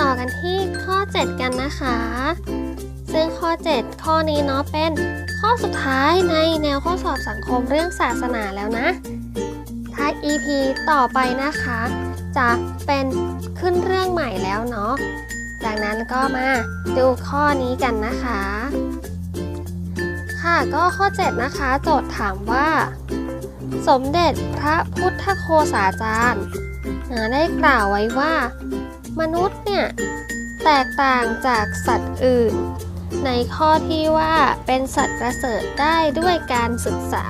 ต่อกันที่ข้อ 7 กันนะคะ ซึ่งข้อ 7 ข้อนี้เนาะเป็นข้อสุดท้ายในแนวข้อสอบสังคมเรื่องศาสนาแล้วนะถ้า EP ต่อไปนะคะ จะเป็นขึ้นเรื่องใหม่แล้วเนาะจากนั้นก็มาดูข้อนี้กันนะคะ ค่ะก็ข้อ 7 นะคะ โจทย์ถามว่า สมเด็จพระพุทธโคสาจารย์ได้กล่าวไว้ว่า มนุษย์เนี่ย แตกต่างจากสัตว์อื่น ในข้อที่ว่าเป็นสัตว์ประเสริฐได้ด้วยการศึกษา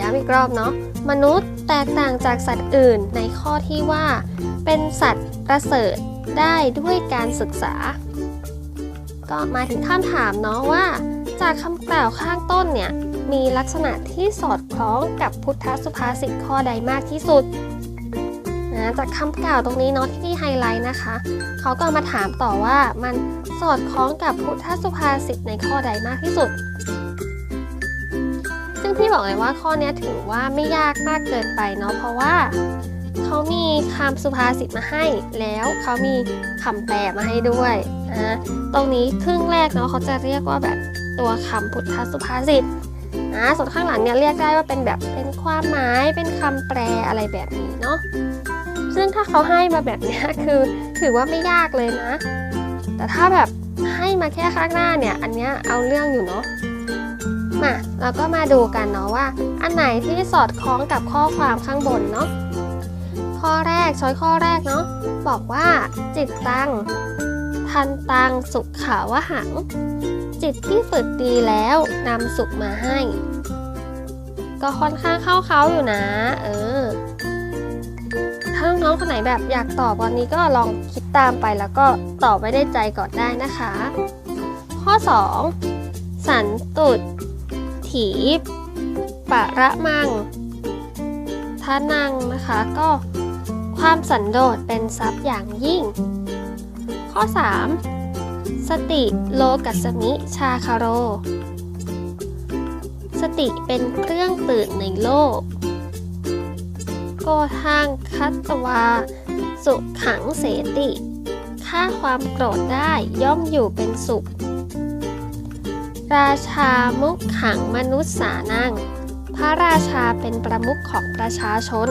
ย้ำอีกรอบเนาะมนุษย์แตกต่างจากสัตว์อื่นในข้อที่ว่า เป็นสัตว์ประเสริฐได้ด้วยการศึกษา ก็มาถึงคำถามเนาะว่า จากคำกล่าวข้างต้นเนี่ยมีลักษณะที่สอดคล้องกับพุทธสุภาษิตข้อใดมากที่สุด นะจากคำกล่าวตรงนี้เนาะที่ไฮไลท์นะคะ เขาก็มาถามต่อว่ามันสอดคล้องกับพุทธสุภาษิตในข้อใดมากที่สุด ซึ่งพี่บอกเลยว่าข้อนี้ถือว่าไม่ยากมากเกินไปเนาะเพราะว่าเขามีคำสุภาษิตมาให้ แล้วเขามีคำแปลมาให้ด้วยนะตรงนี้ครึ่งแรกเนาะเขาจะเรียกว่าแบบตัวคำพุทธสุภาษิตนะส่วนข้างหลังเนี่ยเรียกได้ว่าเป็นแบบเป็นความหมายเป็นคำแปลอะไรแบบนี้เนาะ ซึ่งถ้าเขาให้มาแบบนี้คือถือว่าไม่ยากเลยนะ แต่ถ้าแบบให้มาแค่ข้างหน้าเนี่ยอันเนี้ยเอาเรื่องอยู่เนาะมาเราก็มาดูกันเนาะว่า อันไหนที่สอดคล้องกับข้อความข้างบนเนาะข้อแรกช้อยข้อแรกเนาะบอกว่าจิตตัง ทันตังสุขขาวหัง จิตที่ฝึกดีแล้วนำสุขมาให้ ก็ค่อนข้างเข้าเขาอยู่นะ เออ น้องๆคนไหนแบบอยากตอบวันนี้ก็ลองคิดตามไปแล้วก็ตอบไว้ได้ใจก่อนได้นะคะ ข้อ 2 สันตุดถีบปะระมังทานังนะคะก็ความสันโดษเป็นทรัพย์อย่างยิ่ง ข้อ 3 สติโลกัสมิชาคาโร สติเป็นเครื่องตื่นในโลก โกทางคัตวา สุขขังเสติฆ่าความโกรธได้ย่อมอยู่เป็นสุข ราชามุขขังมนุษย์สานังพระราชาเป็นประมุขของประชาชน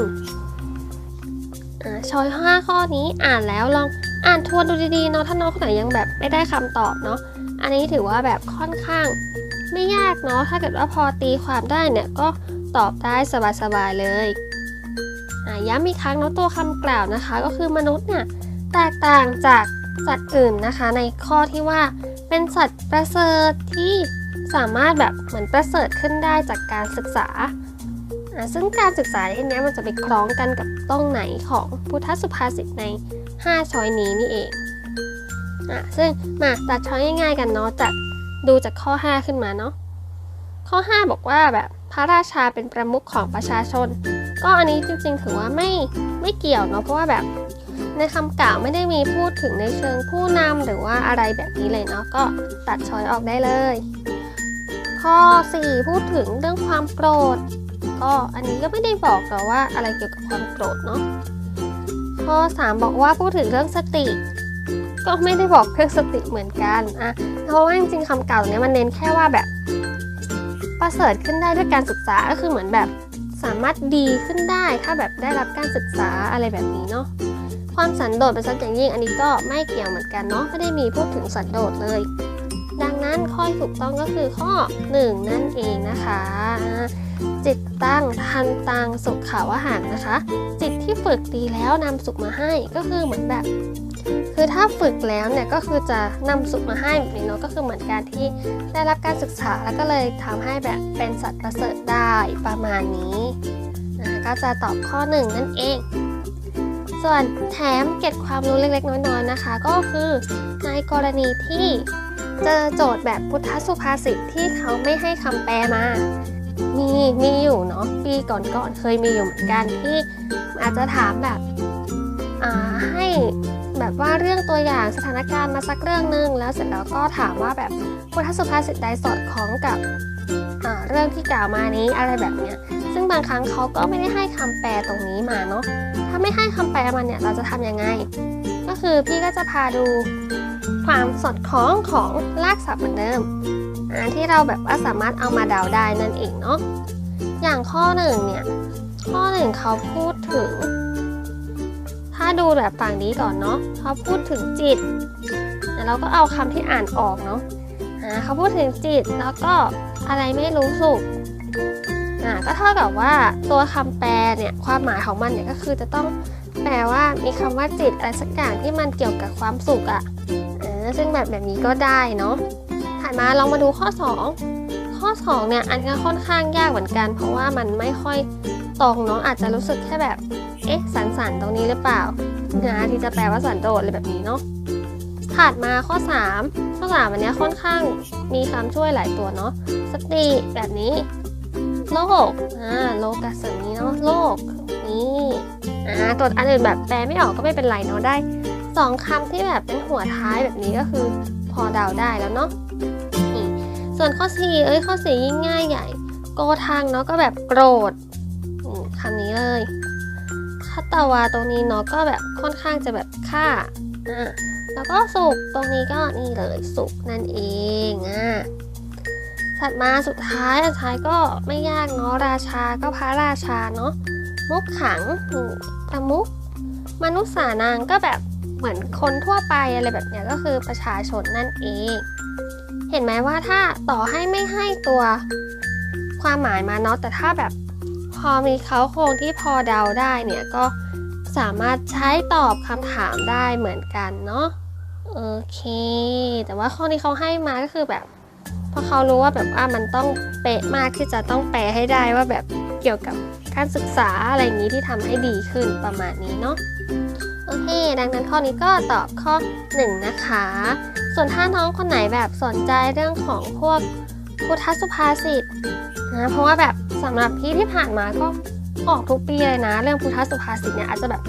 อชอยห้าข้อนี้อ่านแล้วลองอ่านทวนดูดีๆเนาะถ้าน้องคนไหนยังแบบไม่ได้คำตอบเนาะอันนี้ถือว่าแบบค่อนข้างไม่ยากเนาะถ้าเกิดว่าพอตีความได้เนี่ยก็ตอบได้สบายๆเลย ย้ำอีกครั้งเนาะตัวคำกล่าวนะคะ ก็คือมนุษย์เนี่ยแตกต่างจากสัตว์อื่นนะคะ ในข้อที่ว่าเป็นสัตว์ประเสริฐที่สามารถแบบเหมือนประเสริฐขึ้นได้จากการศึกษาอะซึ่งการศึกษาในที่นี้มันจะไปคล้องกันกับตรงไหนของพุทธสุภาษิตใน 5 ช้อยนี้นี่เองอะซึ่งมาตัดช้อยง่ายๆกันเนาะจัดดูจากข้อ 5 ขึ้นมาเนาะข้อ 5 บอกว่าแบบ พระราชาเป็นประมุขของประชาชน ก็อันนี้จริงๆ ถือว่าไม่ไม่เกี่ยวเนาะเพราะว่าแบบในคำกล่าวไม่ได้มีพูดถึงในเชิงผู้นำหรือว่าอะไรแบบนี้เลยเนาะก็ตัดช้อยออกได้เลย ข้อ 4 พูดถึงเรื่องความโกรธ ก็อันนี้ก็ไม่ได้บอกหรอกว่าอะไรเกี่ยวกับความโกรธเนาะข้อ 3 บอกว่าพูดถึงเรื่องสติ ก็ไม่ได้บอกเรื่องสติเหมือนกันอะเพราะว่าจริงๆคำเก่าเนี้ยมันเน้นแค่ว่าแบบ ประเสริฐขึ้นได้ด้วยการศึกษาก็คือเหมือนแบบสามารถดีขึ้นได้ถ้าแบบได้รับการศึกษาอะไรแบบนี้เนาะความสันโดษเป็นสักอย่างยิ่งอันนี้ก็ไม่เกี่ยวเหมือนกันเนาะไม่ได้มีพูดถึงสันโดษเลย ดังนั้นข้อถูกต้องก็คือข้อ 1 นั่นเองนะคะจิตตั้งทันตังสุขขาวหังนะคะ จิตที่ฝึกดีแล้วนำสุขมาให้ก็คือเหมือนแบบ คือถ้าฝึกแล้วเนี่ยก็คือจะนำสุขมาให้แบบนี้เนาะก็คือเหมือนการที่ได้รับการศึกษาแล้วก็เลยทำให้แบบเป็นสัตว์ประเสริฐได้ประมาณนี้อ่าก็จะตอบข้อหนึ่งนั่นเอง ส่วนแถมเก็บความรู้เล็กๆ น้อยๆนะคะ ก็คือในกรณีที่เจอโจทย์แบบพุทธสุภาษิตที่เขาไม่ให้คำแปลมา มีมีอยู่เนาะปีก่อนๆเคยมีอยู่เหมือนกันที่อาจจะถามแบบให้ บว่าเรื่องตัวอย่างสถานการณ์มาสักเรื่องหนึ่งแล้วเสร็จแล้วก็ถามว่าแบบพุทธสุภาษิตใดสอดคล้องกับเรื่องที่กล่าวมานี้อะไรแบบเนี้ยซึ่งบางครั้งเขาก็ไม่ได้ให้คำแปลตรงนี้มาเนาะถ้าไม่ให้คำแปลมันเนี่ยเราจะทำยังไง ก็คือพี่ก็จะพาดูความสอดคล้องของรากศัพท์เหมือนเดิมที่เราแบบว่าสามารถเอามาเดาได้นั่นเองเนาะอย่างข้อหนึ่งเนี่ยข้อหนึ่งเขาพูดถึง ถ้าดูแบบฝั่งนี้ก่อนเนาะเขาพูดถึงจิตเดี๋ยวเราก็เอาคำที่อ่านออกเนาะเขาพูดถึงจิตแล้วก็อะไรไม่รู้สุขอ่าก็เท่ากับว่าตัวคำแปลเนี่ยความหมายของมันเนี่ยก็คือจะต้องแปลว่ามีคำว่าจิตอะไรสักอย่างที่มันเกี่ยวกับความสุขอะ่ะซึ่งแบบแบบนี้ก็ได้เนาะถัดมาลองมาดูข้อ 2 ข้อ2เนี่ยอันนี้ค่อนข้างยากเหมือนกัน เพราะว่ามันไม่ค่อยตรงเนาะอาจจะรู้สึกแค่แบบ เอ๊ะสันสันตรงนี้หรือเปล่านะที่จะแปลว่าสันโดษอะไรแบบนี้เนาะถัดมาข้อ 3 ข้อ 3 อันนี้ค่อนข้างมีคำช่วยหลายตัวเนาะสติแบบนี้ โลกอ่าโลกัสแบบนี้เนาะโลกนี่อ่าตัวอันอื่นแบบแปลไม่ออกก็ไม่เป็นไรเนาะได้สองคำที่แบบเป็นหัวท้ายแบบนี้ก็คือพอเดาได้แล้วเนาะส่วนข้อ4เอ้ยข้อ4ยิ่งง่ายใหญ่ โกทางเนาะก็แบบโกรธคำนี้เลย คาตาวาตรงนี้เนาะก็แบบค่อนข้างจะแบบฆ่าอ่าแล้วก็สุกตรงนี้ก็นี่เลยสุกนั่นเองอ่าถัดมาสุดท้ายสุดท้ายก็ไม่ยากเนาะราชาก็พระราชาเนาะมุกขังประมุกมนุษย์สานางก็แบบเหมือนคนทั่วไปอะไรแบบเนี้ยก็คือประชาชนนั่นเอง เห็นไหมว่าถ้าต่อให้ไม่ให้ตัวความหมายมาเนาะแต่ถ้าแบบ อมีเขาโครงที่พอเดาได้เนี่ยก็สามารถใช้ตอบคำถามได้เหมือนกันเนาะโอเค แต่ว่าข้อนี้เขาให้มาก็คือแบบเพราะเขารู้ว่าแบบว่ามันต้องเป๊ะมากที่จะต้องแปลให้ได้ว่าแบบเกี่ยวกับการศึกษาอะไรอย่างนี้ที่ทำให้ดีขึ้นประมาณนี้เนาะโอเค ดังนั้นข้อนี้ก็ตอบข้อ 1 นะคะ ส่วนถ้าน้องคนไหนแบบสนใจเรื่องของพวกพุทธสุภาษิตนะเพราะว่าแบบ สำหรับพี่ที่ผ่านมาก็ออกทุกปีเลยนะ เรื่องพุทธสุภาษิตเนี่ยอาจจะแบบ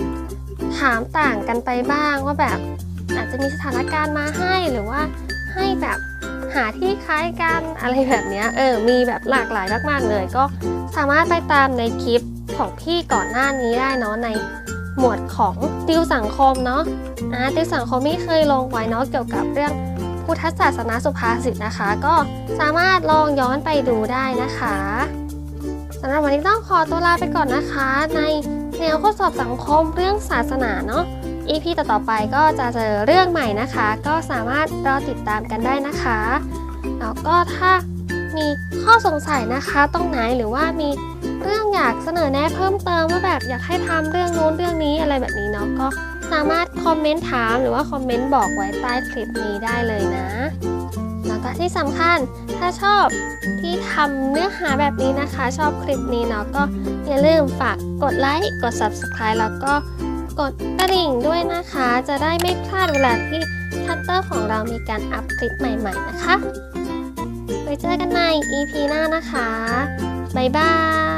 ถามต่างกันไปบ้างว่าแบบอาจจะมีสถานการณ์มาให้หรือว่าให้แบบหาที่คล้ายกันอะไรแบบนี้เออมีแบบหลากหลายมากๆเลย ก็สามารถไปตามในคลิปของพี่ก่อนหน้านี้ได้เนาะในหมวดของติวสังคมเนาะอ่าติวสังคมไม่เคยลงไว้เนาะเกี่ยวกับเรื่องพุทธศาสนาสุภาษิตนะคะ ก็สามารถลองย้อนไปดูได้นะคะำหรับวันนี้ต้องขอตัวลาไปก่อนนะคะ ในแนวข้อสอบสังคมเรื่องศาสนาเนาะ EP ต่อๆไปก็จะเจอเรื่องใหม่นะคะ ก็สามารถรอติดตามกันได้นะคะ แล้วก็ถ้ามีข้อสงสัยนะคะตรงไหนหรือว่ามีเรื่องอยากเสนอแนะเพิ่มเติมว่าแบบอยากให้ทำเรื่องนู้นเรื่องนี้อะไรแบบนี้เนาะก็สามารถคอมเมนต์ถามหรือว่าคอมเมนต์บอกไว้ใต้คลิปนี้ได้เลยนะ แล้วก็ที่สำคัญถ้าชอบที่ทำเนื้อหาแบบนี้นะคะ ชอบคลิปนี้เนาะก็อย่าลืมฝากกดไลค์กด subscribe แล้วก็กดกระดิ่งด้วยนะคะ จะได้ไม่พลาดเวลาที่ทัตเตอร์ของเรามีการอัพคลิปใหม่ ๆ นะคะ ไว้เจอกันใน EP หน้านะคะ บ๊ายบาย